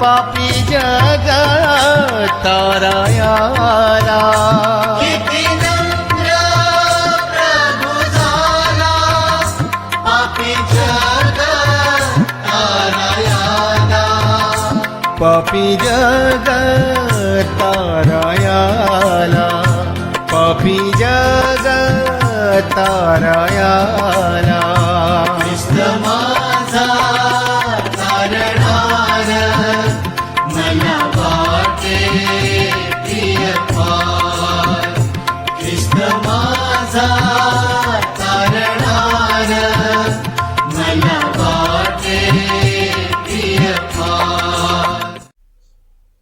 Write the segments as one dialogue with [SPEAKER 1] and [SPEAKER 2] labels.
[SPEAKER 1] पापी जग तारा
[SPEAKER 2] पापी जग तारायाला. पापी जग तारायाला.
[SPEAKER 1] माझा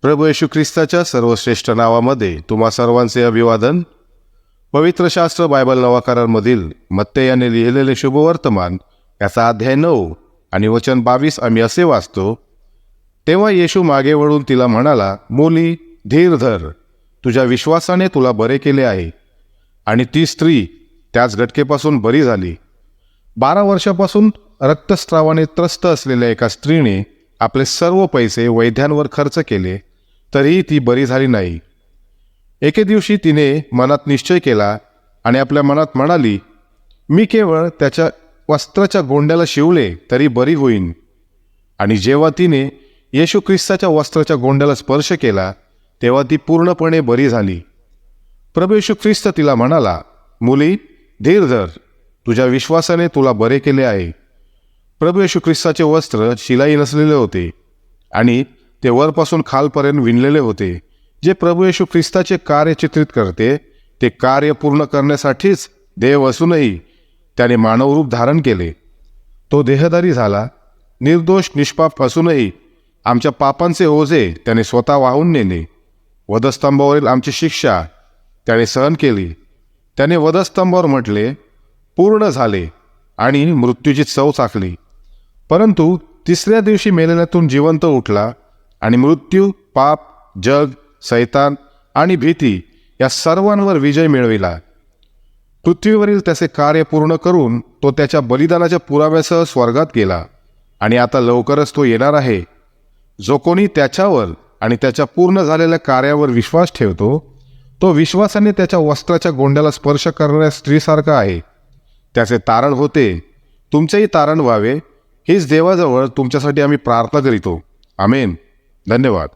[SPEAKER 3] प्रभू येशू ख्रिस्ताच्या सर्वश्रेष्ठ नावामध्ये तुम्हा सर्वांचे अभिवादन. पवित्र शास्त्र बायबल नवाकारांमधील मत्ते याने लिहिलेले शुभवर्तमान याचा अध्याय नऊ आणि वचन बावीस आम्ही असे वाचतो तेव्हा येशू मागे वळून तिला म्हणाला मुली धीर धर. तुझ्या विश्वासाने तुला बरे केले आहे. आणि ती स्त्री त्याच घटकेपासून बरी झाली. बारा वर्षापासून रक्तस्रावाने त्रस्त असलेल्या एका स्त्रीने आपले सर्व पैसे वैद्यांवर खर्च केले. तरीही ती बरी झाली नाही. एके दिवशी तिने मनात निश्चय केला आणि आपल्या मनात म्हणाली मी केवळ त्याच्या वस्त्राच्या गोंड्याला शिवले तरी बरी होईन. आणि जेव्हा तिने येशू ख्रिस्ताच्या वस्त्राच्या गोंड्याला स्पर्श केला तेव्हा ती पूर्णपणे बरी झाली. प्रभू येशू ख्रिस्त तिला म्हणाला मुली धीर धर. तुझ्या विश्वासाने तुला बरे केले आहे. प्रभू येशू ख्रिस्ताचे वस्त्र शिलाई नसलेले होते आणि ते वरपासून खालपर्यंत विणलेले होते. जे प्रभू येशू ख्रिस्ताचे कार्य चित्रित करते ते कार्य पूर्ण करण्यासाठीच देव असूनही त्याने मानवरूप धारण केले. तो देहदारी झाला निर्दोष निष्पाप असूनही आमच्या पापांचे ओझे त्याने स्वतः वाहून नेले. वधस्तंभावरील आमची शिक्षा त्याने सहन केली. त्याने वधस्तंभावर म्हटले पूर्ण झाले आणि मृत्यूची चव चाकली परंतु तिसऱ्या दिवशी मेलेल्यातून जिवंत उठला आणि मृत्यू पाप जग सैतान आणि भीती या सर्वांवर विजय मिळविला. पृथ्वीवरील त्याचे कार्य पूर्ण करून तो त्याच्या बलिदानाच्या पुराव्यासह स्वर्गात गेला आणि आता लवकरच तो येणार आहे. जो कोणी त्याच्यावर आणि त्याच्या पूर्ण झालेल्या कार्यावर विश्वास ठेवतो तो विश्वासाने त्याच्या वस्त्राच्या गोंड्याला स्पर्श करणाऱ्या स्त्रीसारखा आहे. त्याचे तारण होते तुमचेही तारण व्हावे. हीच देवाजवळ तुमच्यासाठी आम्ही प्रार्थना करीतो. आमेन. धन्यवाद.